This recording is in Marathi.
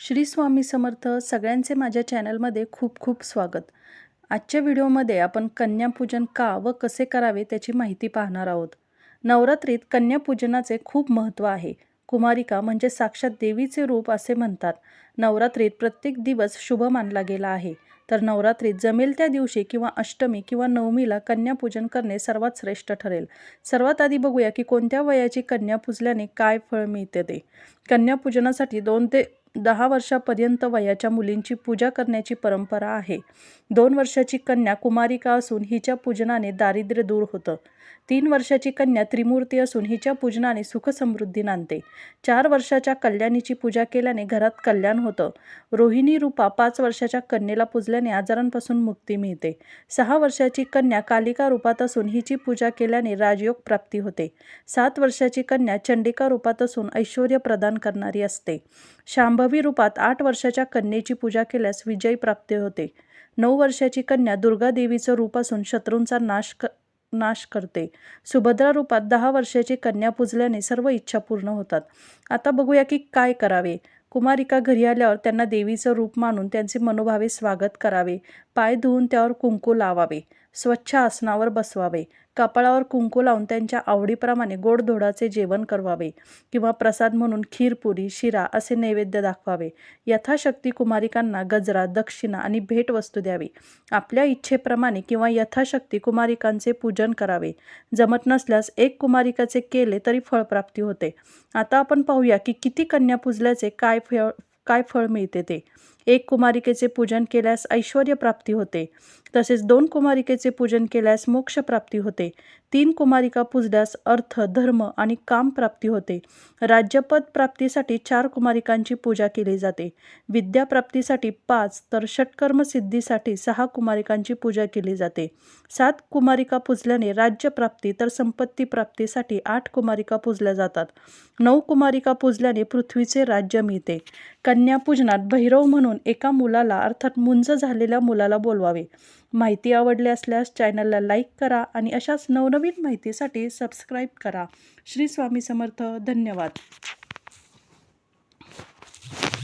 श्री स्वामी समर्थ सगळ्यांचे माझ्या चॅनलमध्ये खूप खूप स्वागत. आजच्या व्हिडिओमध्ये आपण कन्यापूजन का व कसे करावे त्याची माहिती पाहणार आहोत. नवरात्रीत कन्यापूजनाचे खूप महत्त्व आहे. कुमारिका म्हणजे साक्षात देवीचे रूप असे म्हणतात. नवरात्रीत प्रत्येक दिवस शुभ मानला गेला आहे. तर नवरात्रीत जमेल त्या दिवशी किंवा अष्टमी किंवा नवमीला कन्यापूजन करणे सर्वात श्रेष्ठ ठरेल. सर्वात आधी बघूया की कोणत्या वयाची कन्या पूजल्याने काय फळ मिळते ते. कन्यापूजनासाठी दोन ते दहा वर्षापर्यंत वयाच्या मुलींची पूजा करण्याची परंपरा आहे. दोन वर्षाची कन्या कुमारिका असून हिच्या पूजनाने दारिद्र्य दूर होतं. तीन वर्षाची कन्या त्रिमूर्ती असून हिच्या पूजनाने सुखसमृद्धी नांदते. चार वर्षाच्या कल्याणीची पूजा केल्याने घरात कल्याण होतं. रोहिणी रूपा पाच वर्षाच्या कन्येला पूजल्याने आजारांपासून मुक्ती मिळते. सहा वर्षाची कन्या कालिका रूपात असून हिची पूजा केल्याने राजयोग प्राप्ती होते. सात वर्षाची कन्या चंडिका रूपात असून ऐश्वर प्रदान करणारी असते. शांभवी रूपात आठ वर्षाच्या कन्येची पूजा केल्यास विजय प्राप्ती होते. नऊ वर्षाची कन्या दुर्गा देवीचं रूप असून शत्रूंचा नाश क नाश करते. सुभद्रा रूपात दहा वर्षाची कन्या पूजल्याने सर्व इच्छा पूर्ण होतात. आता बघूया की काय करावे. कुमारिका घरी आल्यावर त्यांना देवीचं रूप मानून त्यांचे मनोभावे स्वागत करावे. पाय धुवून त्यावर कुंकू लावावे. स्वच्छ आसनावर बसवावे. कपाळावर कुंकू लावून त्यांच्या आवडीप्रमाणे गोडधोडाचे जेवण करवावे किंवा प्रसाद म्हणून खीरपुरी शिरा असे नैवेद्य दाखवावे. यथाशक्ती कुमारिकांना गजरा दक्षिणा आणि भेटवस्तू द्यावी. आपल्या इच्छेप्रमाणे किंवा यथाशक्ती कुमारिकांचे पूजन करावे. जमत नसल्यास एक कुमारिकाचे केले तरी फळप्राप्ती होते. आता आपण पाहूया की किती कन्या पूजल्याचे काय फळ काय फळ मिळते ते. एक कुमारिकेचे पूजन केल्यास ऐश्वर प्राप्ती होते. तसेच दोन कुमारिकेचे पूजन केल्यास मोक्ष प्राप्ती होते. तीन कुमारिका पूजल्यास अर्थ धर्म आणि काम प्राप्ती होते. राज्यपद प्राप्तीसाठी चार कुमारिकांची पूजा केली जाते. विद्याप्राप्तीसाठी पाच तर षटकर्म सिद्धीसाठी सहा कुमारिकांची पूजा केली जाते. सात कुमारिका पूजल्याने राज्यप्राप्ती तर संपत्ती प्राप्तीसाठी आठ कुमारिका पूजल्या जातात. नऊ कुमारिका पूजल्याने पृथ्वीचे राज्य मिळते. कन्यापूजनात भैरव म्हणून एका मुलाला अर्थात मुंज झालेल्या मुलाला बोलवावे. माहिती आवडली असल्यास चॅनलला लाईक करा आणि अशाच नवनवीन माहितीसाठी सबस्क्राईब करा. श्री स्वामी समर्थ. धन्यवाद.